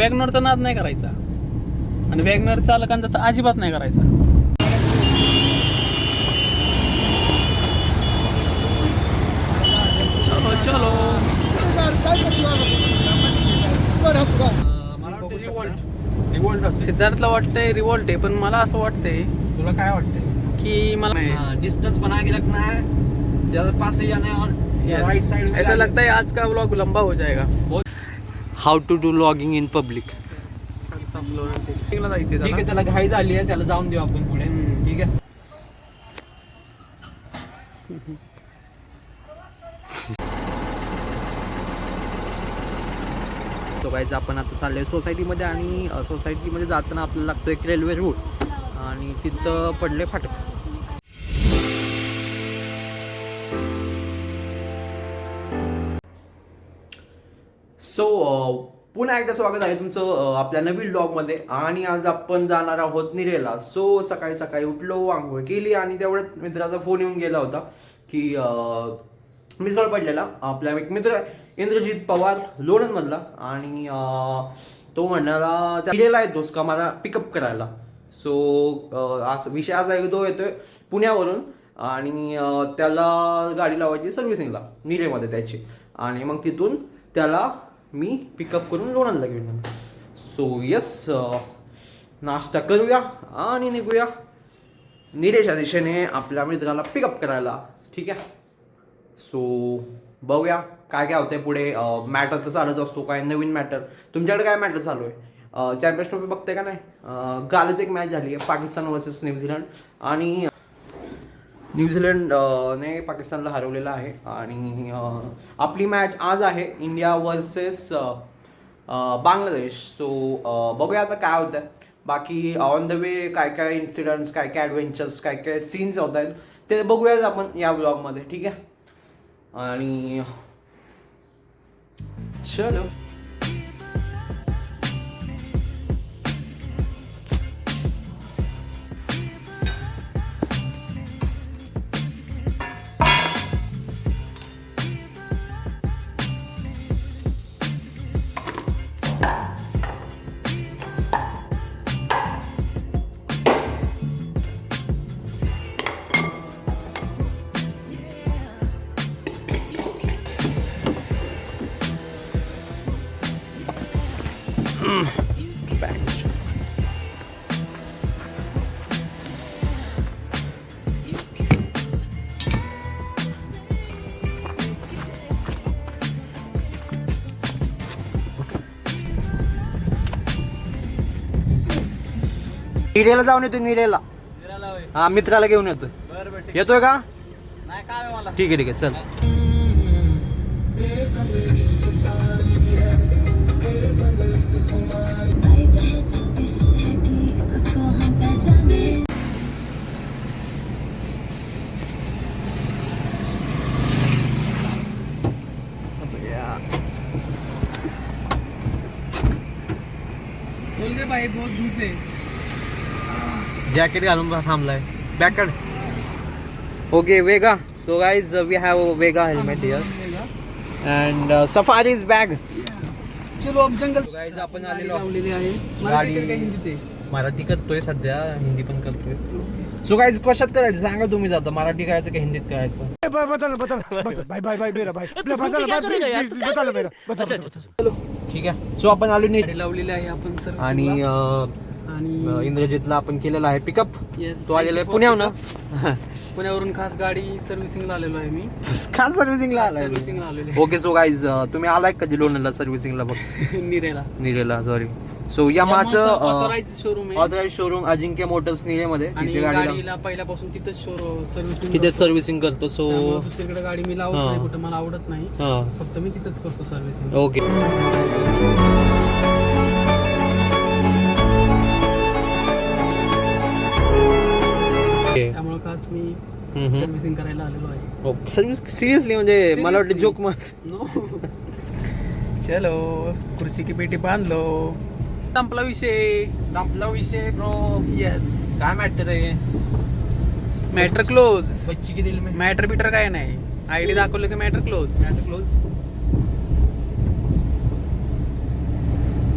वॅगनरचा नाद नाही करायचा. आणि वॅगनर चालकांचा तर अजिबात नाही करायचा. चलो. सिद्धार्थला वाटतंय रिवॉल्ट आहे पण मला असं वाटतंय तुला काय वाटतंय? की मला डिस्टन्स बना के रखना है ज्यादा पास से जाना है और Yes. राइट साइड ऐसा लगता है आज का व्लॉग लंबा हो जाएगा how to do logging in public ठीक आहे त्याला. घाई झाली आहे त्याला जाऊन देऊ आपण पुढे. ठीक आहे तो गायचं आपण आता चाललोय सोसायटीमध्ये आणि सोसायटीमध्ये जाताना आपल्याला लागतो एक रेल्वे रूट आणि तिथं पडले फाटक सो पुन्हा एकदा स्वागत आहे तुमचं आपल्या नवीन ब्लॉगमध्ये आणि आज आपण जाणार आहोत निरेला. सो सकाळी सकाळी उठलो आंघोळ केली आणि तेवढ्यात मित्राचा फोन येऊन गेला होता की मिसळ पडलेला. आपला एक मित्र आहे, इंद्रजित पवार लोणंदमधला. आणि तो म्हणाला त्या निरेला येतोस का मला पिकअप करायला? सो आज विषय असा आहे तो येतोय पुण्यावरून. आणि त्याला गाडी लावायची सर्व्हिसिंगला निरेमध्ये त्याची. आणि मग तिथून त्याला मी पिकअप करून लोणंदला घेऊन येणार. सो यस नाश्ता करूया आणि निघूया. निरेच्या दिशेने आपल्या मित्राला पिकअप करायला. ठीक आहे? सो बघूया काय काय होतंय पुढे. मॅटर तर चालत असतो काय नवीन मॅटर तुमच्याकडे काय मॅटर चालू आहे? चॅम्पियन्स ट्रॉफी बघते का नाही? कालच एक मॅच झाली आहे पाकिस्तान वर्सेस न्यूझीलंड. आणि न्यूझीलंड ने पाकिस्तानला हरवलेलं आहे आणि आपली मॅच आज आहे इंडिया वर्सेस बांगलादेश. सो बघूया आता काय होतं बाकी ऑन द वे काय काय इन्सिडंट्स काय काय ॲडव्हेंचर्स काय काय सीन्स होत आहेत ते बघूयाच आपण या ब्लॉगमध्ये ठीक आहे? आणि चलो. निरेला जाऊन येतोय निरेला हा मित्राला घेऊन येतोय. येतोय का? नाही काय मला. ठीक आहे ठीक आहे चल. बोल दे भाई बहुत धूप है जॅकेट घालून थांबलाय. बॅकड okay Vega so guys we have Vega helmet here and Safari is bag चलो अब जंगल गाईज आपण आलेलो आहे. गाडी- मराठी करतोय सध्या हिंदी पण करतोय. सो गाईज कशात करायचं? सांगा तुम्ही जाता. मराठी करायचं का हिंदीत करायचं? बदल बदल बदल. भाई भाई भाई मेरा बदल बदल बदल ठीक आहे. सो आपण आलो नीट. गाडी लावलेली आहे आपण सर आणि आणि इंद्रजितला आपण केलेला आहे पिकअप Yes, तो आलेला आहे पुण्याहून पुण्यावरून खास गाडी सर्व्हिसिंगला आलेलो आहे मी. खास सर्व्हिसिंगला आलाय सर्व्हिसिंगला आलेलो ओके सो गाईज तुम्ही आलाय कधी लोणला सर्व्हिसिंगला बघ? निरेला. निरेला सॉरी सो यामाचं शोरूम आहे. ऑथराइज शोरूम अजिंक्य मोटर्स निरेमध्ये तिथे गाडीला. गाडीला पहिल्यापासून तिथंच शोरूम सर्व्हिसिंग तिथे सर्व्हिसिंग करतो सो दुसरीकडे गाडी मी लावत. नाही कुठं मला आवडत नाही. फक्त मी तिथंच करतो सर्व्हिसिंग ओके सर्व्हिसिंग करायला आलेलो आहे. ओके सर्व्हिस सिरियसली म्हणजे मला वाटलं Seriously? जोक मार नो चलो खुर्ची की पेटी बांधलो. संपला विषय. संपला विषय ब्रो येस काय मॅटर आहे? मॅटर क्लोज बच्ची की दिल में? मॅटर बिटर काय नाही. आयडी दाखवलं की मॅटर क्लोज मॅटर क्लोज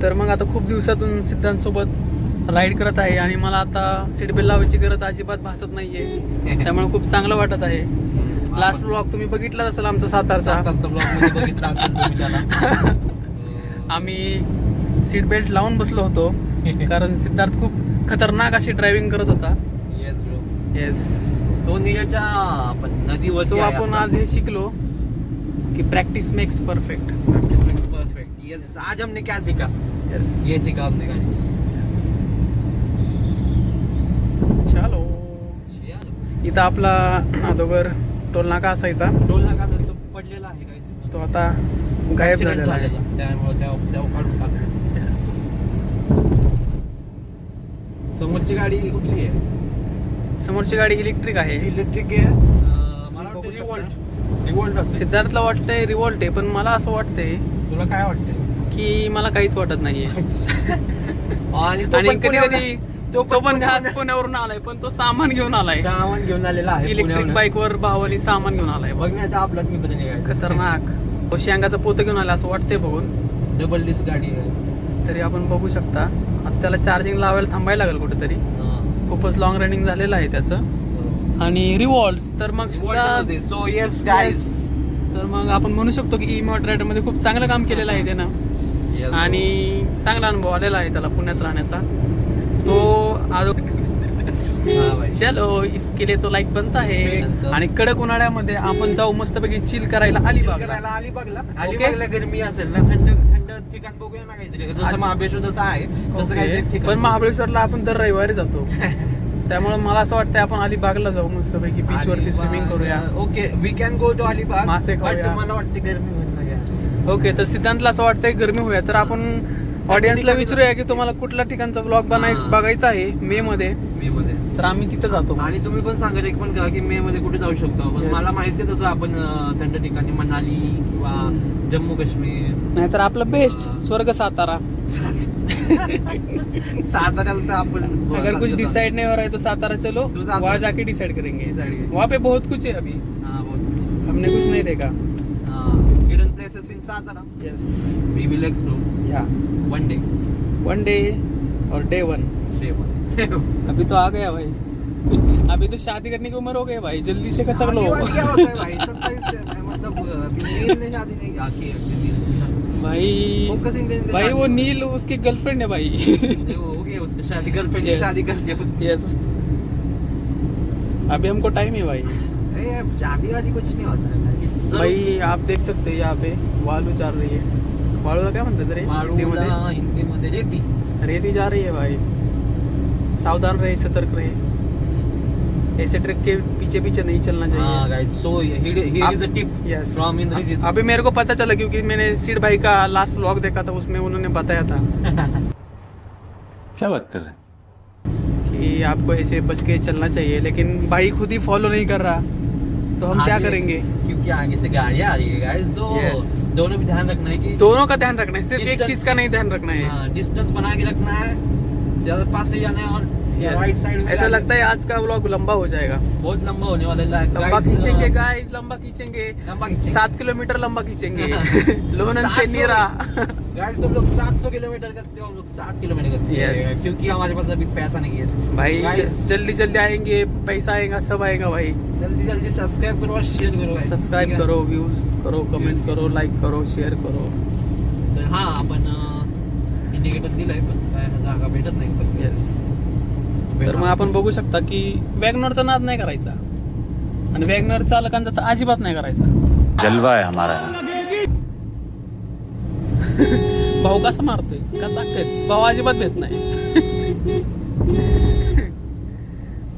तर मग आता खूप दिवसातून सिद्धांतसोबत राईड करत आहे आणि मला आता सीट बेल्ट लावायची गरज अजिबात भासत नाहीये. त्यामुळे खूप चांगलं वाटत आहे. लास्ट ब्लॉग तुम्ही बघितलाच असेल आमचा सातारचा. बघितला त्याला. आम्ही सीट बेल्ट लावून बसलो होतो. कारण सिद्धार्थ खूप खतरनाक अशी ड्रायव्हिंग करत होता. येस तो आपण नदीवर सो आपण आज हे शिकलो की practice makes perfect perfect yes आज हमने क्या सीखा? येस ये सीखा हमने गाइस इथं आपला अगोदर टोल नाका असायचा. टोल नाका पडलेला आहे काही तो आता गायब झालेला आहे. झालेला. त्यामुळे त्या त्या काढून टाकलं. Yes. समोरची गाडी कुठली आहे? समोरची गाडी इलेक्ट्रिक आहे. इलेक्ट्रिक आहे. मला बघू. रिवॉल्ट रिवॉल्ट सिद्धार्थला वाटतंय रिवॉल्ट आहे पण मला असं वाटतंय तुला काय वाटतंय? की मला काहीच वाटत नाहीये. आणि कधी कधी तो तो पण खास पुण्यावरून आलाय पण तो सामान घेऊन आलाय. सामान घेऊन आलेला आहे इलेक्ट्रिक. बाईक वर भावानी सामान घेऊन आलाय बघ. ना आता आपलाच मित्र निघायचा. खतरनाक. तो शेंगाचा पोत घेऊन आला असं वाटतंय बघून. डबल डिस्क गाडी तरी आपण बघू शकता. आता त्याला चार्जिंग लावायला थांबायला लागेल कुठेतरी. खूपच लॉंग रनिंग झालेलं आहे त्याचं. आणि रिवॉल्ट तर मग सो येस गाईज तर मग आपण म्हणू शकतो की इमोट रायडरमध्ये खूप चांगलं काम केलेलं आहे त्यानं. आणि चांगला अनुभव आलेला आहे त्याला पुण्यात राहण्याचा. तो चलो इसके लिए तो लाईक बनता आहे आणि कडक उन्हाळ्यामध्ये आपण जाऊ मस्तपैकी चिल करायला अलिबाग करायला अलिबागला. अलिबागला गरमी असेल ना थंड थंड ठिकाण बघूया ना काहीतरी. जसं महाबळेश्वर जसं आहे तसं काहीतरी ठिकाण पण महाबळेश्वरला आपण दर रविवारी जातो. त्यामुळे मला असं वाटतं आपण अलिबागला जाऊ मस्तपैकी बीच वरती स्विमिंग करूया. Okay we can go to Alibag मासे खाऊया. मला वाटते गरमी. ओके तर सिद्धांतला असं वाटतंय गरमी होऊया. तर आपण ऑडियन्सला विचारूया की तुम्हाला कुठल्या ठिकाणचा ब्लॉग बनाय हा. बघायचा आहे मे मध्ये. मे मध्ये. तर आम्ही तिथं जातो. आणि तुम्ही पण सांगा एक पण करा की मे मध्ये कुठे जाऊ शकतो आपण. Yes. मला माहिती आहे तसं आपण अं, थंड ठिकाणी मनाली किंवा जम्मू काश्मीर. नाहीतर आपलं बेस्ट स्वर्ग सातारा. साताऱ्याला तर आपण अगर कुछ डिसाइड नहीं हो रहा है तो सातारा चलो. तो सातारा- वहाँ जाके डिसाइड करेंगे. Decide करेंगे। वहाँ पे बहुत कुछ है अभी. हाँ, बहुत हमने कुछ नहीं देखा. Places in Satara yes we will explore या वन डे वन डे और डे वन डे वन अभी तो आ गया भाई। अभी तो शादी करने की उम्र हो गई भाई। जल्दी से कर लो। क्या होता है भाई? सत्ताईस मतलब अभी नील ने शादी नहीं। आकी है भाई भाई वो नील उसकी गर्लफ्रेंड है भाई। वो हो गया उसकी शादी गर्लफ्रेंड शादी कर लिया यस अभी हमको टाइम है भाई। ए, शादी वादी कुछ नहीं होता है भाई। आप देख सकते हैं यहाँ पे वालू जा रही है। वाळूला काय म्हणतात रे हिंदीमध्ये? हिंदीमध्ये रेती। रेती जा रही है भाई। सावधान रहे सतर्क रहे। ऐसे ट्रक के पीछे पीछे नहीं चलना हाँ चाहिए guys so here is a tip yes from Indrajeet अभी मेरे को पता चला क्योंकि मैंने सीड भाई का लास्ट व्लॉग देखा था उसमें उन्होंने बताया था। क्या बात कर रहे हैं? कि आपको ऐसे बच के चलना चाहिए लेकिन भाई खुद ही फॉलो नहीं कर रहा। तो हम क्या करेंगे क्योंकि आगे से गाड़ियाँ आ रही है गाइस सो Yes. दोनों भी ध्यान रखना है कि दोनों का ध्यान रखना है सिर्फ़ एक चीज़ का नहीं ध्यान रखना है हाँ डिस्टेंस बना के रखना है ज़्यादा पास से जाना है और. राइट साइड ऐसा लगता है आज का व्लॉग लंबा हो जाएगा। बहुत लंबा होने वाला है लंबा खींचेंगे uh, गाइस लंबा खींचेंगे। लंबा खींचेंगे। सात किलोमीटर लंबा खींचेंगे। लोहनन से नीरा। गाइस तुम लोग 700 किलोमीटर करते हो हम लोग 7 किलोमीटर करते हैं. क्योंकि हमारे पास अभी पैसा नहीं है। भाई जल्दी जल्दी आएँगे पैसा आएगा सब आएगा भाई। जल्दी जल्दी सब्सक्राइब करो और शेयर करो सब्सक्राइब करो व्यूज़ करो कमेंट करो लाईक करो शेअर करो। तर हा आपण इंडिकेटर दिलाय पण काय जागा भेटत नाही पण येस तर मग आपण बघू शकता की वॅगनरचा नाद नाही करायचा. आणि वॅगनर चालकांचा तर अजिबात नाही करायचा. जलवा है हमारा भाऊ कसा मारतोय? का चाकतेच भाऊ अजिबात भेट नाही.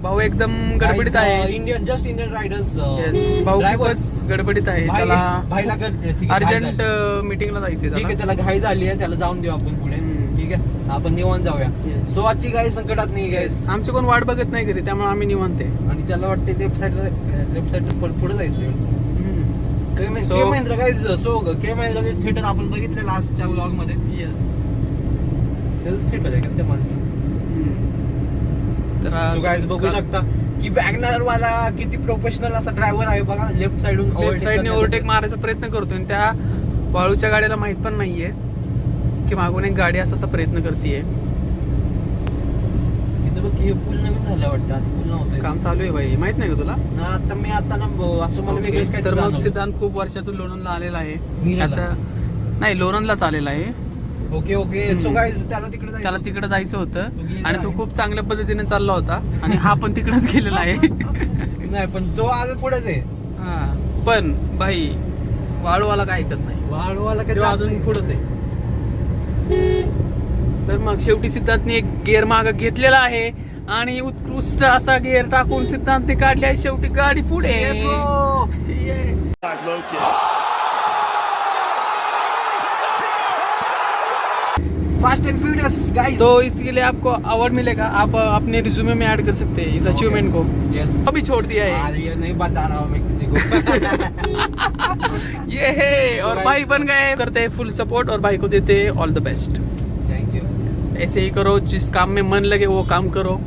भाऊ एकदम गडबडीत आहे. Indian just Indian riders yes भाऊ खूपच गडबडीत आहे. त्याला आहे, अर्जंट. मीटिंगला जायचंय ठीक आहे त्याला. घाई झाली आहे त्याला जाऊन देऊ आपण पुढे. ठीक आहे आपण निवांत जाऊया. सो आजची काही संकटात नाही गाईस आमची कोण वाट बघत नाही घरी त्यामुळे आम्ही निवांत आहे. आणि त्याला वाटते लेफ्ट साईडला लेफ्ट साईडला पुढे जायचं So- महिंद्रा सो के महिंद्रा थिएटर आपण बघितलं लास्टच्या व्लॉगमध्ये. तेच थिएटर आहे का त्या माणसं तर सो गाईज बघू शकता की वॅगनर वाला किती प्रोफेशनल असा ड्रायव्हर आहे बघा. लेफ्ट साइडून लेफ्ट साईडने ओव्हरटेक मारायचा प्रयत्न करतोय आणि त्या वाळूच्या गाडीला माहीत पण नाहीये की मागून एक गाडी असा प्रयत्न करते इथं बघ की पूल नवीन झालं वाटतं. आधी पूल नव्हतं. काम चालू आहे भाई माहीत नाही का तुला? ना आता मी आता ना ब- असं मला वेगळंच काय तर मग सिद्धांत खूप वर्षातून लोणंदला आलेला आहे? त्याचा नाही लोणंदलाच आलेला आहे. Okay okay. सो त्याला तिकडे जायचं. त्याला तिकडे जायचं तो होतं गेला आणि तो आहे. खूप चांगल्या पद्धतीने चालला होता. आणि हा पण तिकडेच गेलेला आहे. नाही पण तो आज पुढेच आहे. हा. पण भाई वाळूवाला काय ऐकत नाही. वाळवाला काय तो जात अजून. पुढंच आहे. तर मग शेवटी सिद्धार्थने एक गेअर माग घेतलेला आहे आणि उत्कृष्ट असा गेअर टाकून सिद्धांतने काढली आहे. शेवटी गाडी पुढे. फास्ट अँड फ्युरियस गाइस तो इसके लिए आपको अवार्ड मिलेगा. आप अपने रिज्यूमे में ऐड कर सकते हैं इस अचीवमेंट को. यस अभी छोड़ दिया है. अरे ये नहीं बता रहा हूँ मैं किसी को. ये है और भाई बन गए करते हैं फुल सपोर्ट और भाई को देते हैं ऑल द बेस्ट ऐसे ही करो जिस काम में मन लगे वो काम करो।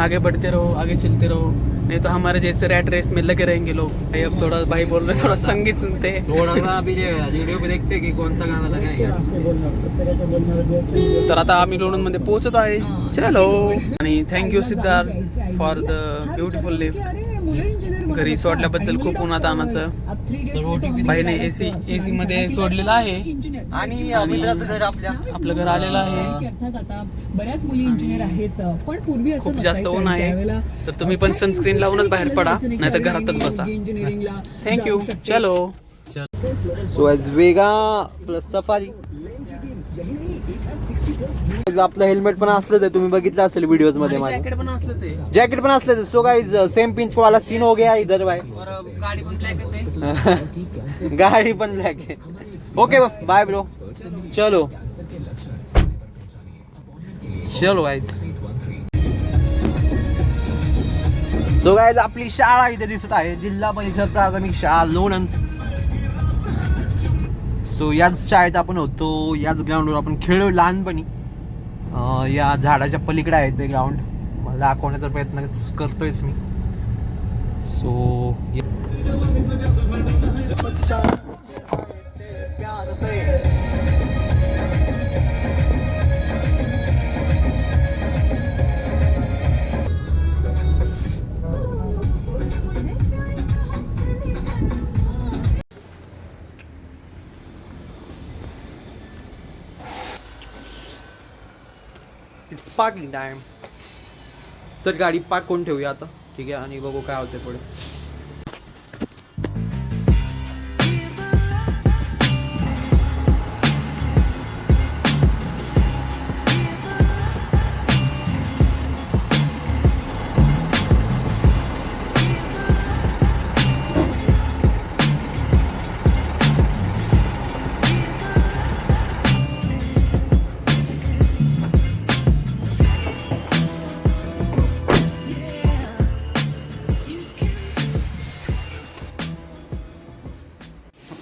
आगे बढ़ते रहो आगे चलते रहो। नहीं तो हमारे जैसे रैट रेस में लगे रहेंगे लोग। भाई अब थोड़ा भाई बोल रहे हैं, थोड़ा संगीत सुनते हैं। थोड़ा सा अभी वीडियो पे देखते हैं कि कौन सा गाना लगाएंगे तर आता आम्ही लोणंदमध्ये पोहोचत आहे. चलो. आणि thank you Siddharth for the beautiful lift घरी सोडल्याबद्दल खूप उन्हात आणायचं. भाईने एसी एसी मध्ये सोडलेलं आहे. आणि मित्राचं घर आपल्या आपलं घर आलेलं आहे. बऱ्याच मुली इंजिनियर आहेत. पण पूर्वी असं खूप जास्त. ऊन आहे. तर तुम्ही पण सनस्क्रीन लावूनच बाहेर पडा नाही तर घरातच बसा. इंजिनिअरिंगला थँक्यू. चलो. So as Vega plus Safari आपलं हेल्मेट पण असलंच आहे. तुम्ही बघितलं असेल व्हिडिओजमध्ये माझ्या जॅकेट पण असलंच आहे. जैकेट पण असलं सो गाइज सेम पिंच वाला सीन हो गया इधर भाई और गाडी पण ब्लॅकच आहे. गाड़ी पण ब्लैक है ओके बाय ब्रो चलो. चलो गाइज तो गाइज आपली शाळा इथे दिसत आहे. जिल्हा परिषद प्राथमिक शाळा लोणंद. सो याच शाळेत आपण होतो याच ग्राउंडवर आपण खेळलो लहानपणी या झाडाच्या पलीकडे आहे ते ग्राउंड मला दाखवण्याचा प्रयत्न करतोयच मी सो इट्स पार्किंग टाइम तर गाडी पार्क करून ठेवूया आता. ठीक आहे? आणि बघू काय होते पुढे.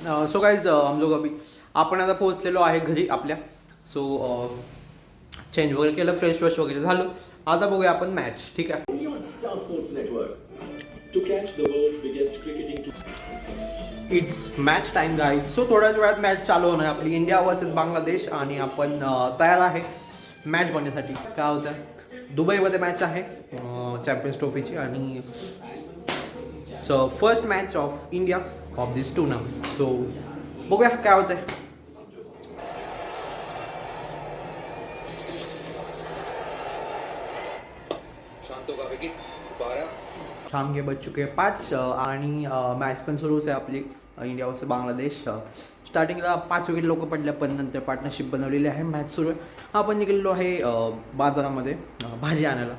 सो गाईज हम लोग अभी आपण आता पोहोचलेलो आहे घरी आपल्या. सो चेंज वगैरे केलं फ्रेश फ्रेश वगैरे झालो. आता बघूया आपण मॅच ठीक आहे? It's match time guys so थोड्याच वेळात मॅच चालू होणार आपली इंडिया वर्सेस बांगलादेश आणि आपण तयार आहे मॅच बनण्यासाठी. काय होतं दुबईमध्ये मॅच आहे चॅम्पियन्स ट्रॉफीची आणि so first match of India of this tournament so बघूया काय होतंय छान गे बच चुके पाच आणि मॅच पण सुरूच आहे आपली इंडिया वर्सेस बांगलादेश स्टार्टिंगला पाच विकेट लोक पडल्या पण नंतर पार्टनरशिप बनवलेली आहे मॅच सुरू आहे. आपण निघालेलो आहे बाजारामध्ये भाजी आणायला.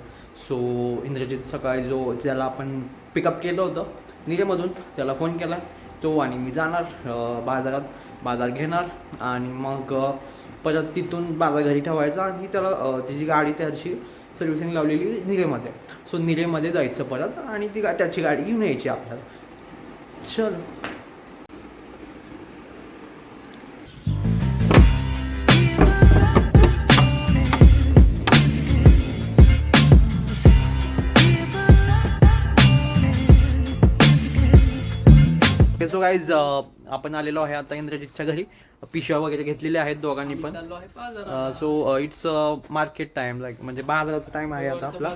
सो इंद्रजित सकाळी जो ज्याला आपण पिकअप केलं होतं निरेमधून त्याला फोन केला. तो आणि मी जाणार बाजारात बाजार घेणार आणि मग परत तिथून बाजार घरी ठेवायचा आणि त्याला तिची गाडी त्याची सर्व्हिसिंग लावलेली निरेमध्ये. सो निरेमध्ये जायचं परत आणि ती गा त्याची गाडी घेऊन यायची आपल्याला. चल. सो गाईज आपण आलेलो आहे आता इंद्रजितच्या घरी. पिशव्या वगैरे घेतलेल्या आहेत दोघांनी पण. So it's market time like म्हणजे बाजाराचा टाइम आहे आता आपला.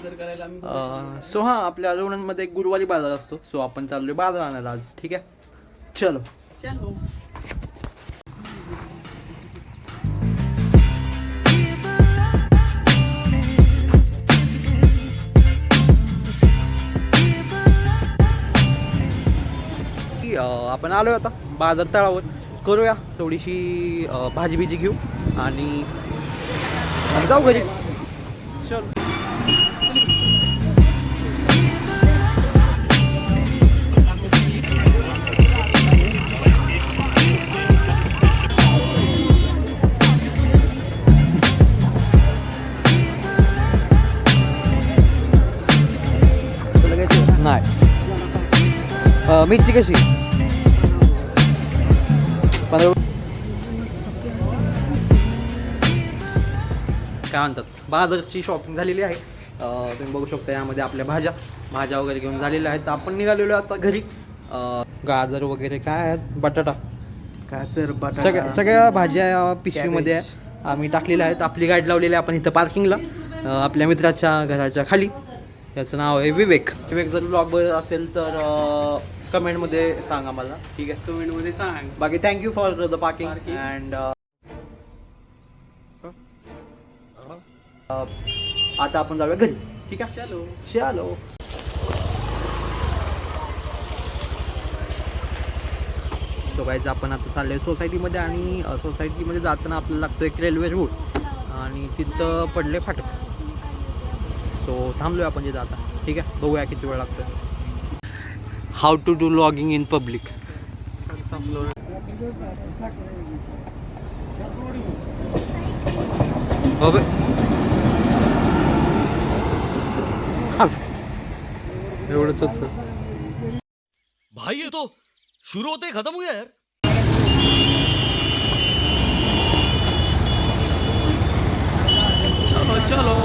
आम्ही सो हा आपल्या लोणंदमध्ये एक गुरुवारी बाजार असतो. सो आपण चाललोय बाजार आणायला आज ठीक आहे? चलो. चलो. आपण आलोय आता बाजार तळावर. करूया थोडीशी भाजी बिजी घेऊ आणि जाऊ घरी. चल. नाही. मिरची कशी? पंधरा काय म्हणतात? बाजारची शॉपिंग झालेली आहे. तुम्ही बघू शकता यामध्ये आपल्या भाज्या भाज्या वगैरे घेऊन झालेल्या आहेत. आपण निघालेलो आता घरी. गाजर वगैरे काय आहेत? बटाटा. गाजर सगळ्या सगळ्या भाज्या पिशवीमध्ये आहे आम्ही टाकलेल्या आहेत. आपली गाडी लावलेली आहे आपण इथं पार्किंगला आपल्या मित्राच्या घराच्या खाली. याचं नाव आहे विवेक. विवेक जर ब्लॉग बघत असेल तर कमेंटमध्ये सांगा मला ठीक आहे? कमेंटमध्ये सांग. बाकी thank you for the parking and आता आपण जाऊया घरी. ठीक आहे? चलो. चलो. सो आपण आता चाललोय सोसायटीमध्ये आणि अ, सोसायटीमध्ये जाताना आपल्याला लागतो एक रेल्वे रूट आणि तिथं पडले फाटक. सो थांबलोय आपण तिथं आता. ठीक आहे? बघूया किती वेळ लागतो डू लॉगिंग इन पब्लिक एवढंच होतं भाई ये तो शुरू होते खत्म हो गया यार। चलो चलो।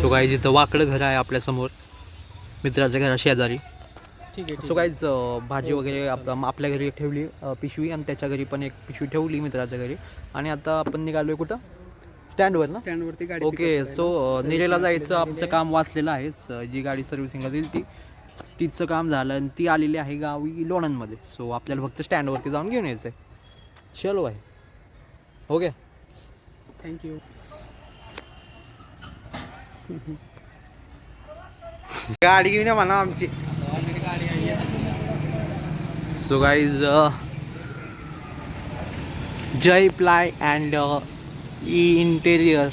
सो काही जिथं वाकडं घर आहे आपल्यासमोर मित्राच्या घरा शेजारी ठीक आहे सो काहीच भाजी वगैरे आप आपल्या घरी ठेवली पिशवी आणि त्याच्या घरी पण एक पिशवी ठेवली मित्राच्या घरी. आणि आता आपण निघालोय कुठं? स्टँडवर ना? स्टँड वरती गाडी ओके सो निरेला जायचं आमचं काम वाचलेलं आहे. जी गाडी सर्व्हिसिंगला दिली ती. तिचं काम झालं आणि ती आलेली आहे गावी लोणंदमध्ये. सो आपल्याला फक्त स्टँडवरती जाऊन घेऊन यायचं आहे चलो आहे ओके थँक्यू गाडी घेऊन म्हणा आमची. So guys Jay ply and interior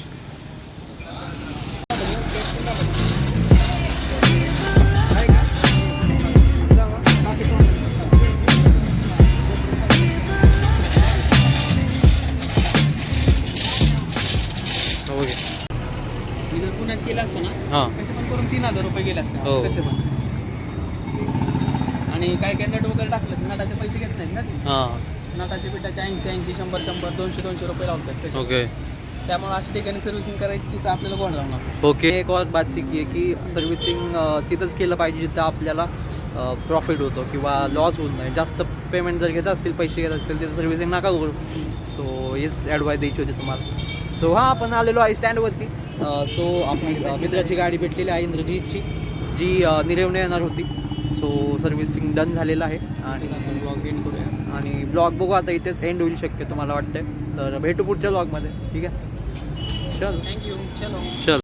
हां नटाचे पिठाचे ऐंशी ऐंशी शंभर शंभर दोनशे दोनशे रुपये लावतात ओके. त्यामुळे अशा ठिकाणी सर्व्हिसिंग करायची तिथं आपल्याला गोड लावणार ओके. एक और बात सीखी आहे की सर्व्हिसिंग तिथंच केलं पाहिजे जिथं आपल्याला प्रॉफिट होतो किंवा लॉस होत नाही. जास्त पेमेंट जर घेत असतील पैसे घेत असतील तिथं सर्व्हिसिंग नका करू. सो हेच ॲडवाईस द्यायची होती तुम्हाला. सो हां आपण आलेलो आहे स्टँडवरती सो आपली अ, मित्राची गाडी भेटलेली आहे इंद्रजीतची जी अ, निरवणे येणार होती. सो सर्व्हिसिंग डन झालेलं आहे. आणि ब्लॉग एंड करूया. आणि ब्लॉग बघू आता इथेच एंड होईल शक्य तुम्हाला वाटतंय. तर भेटू पुढच्या ब्लॉगमध्ये ठीक आहे? चल. थँक्यू चलो. चल.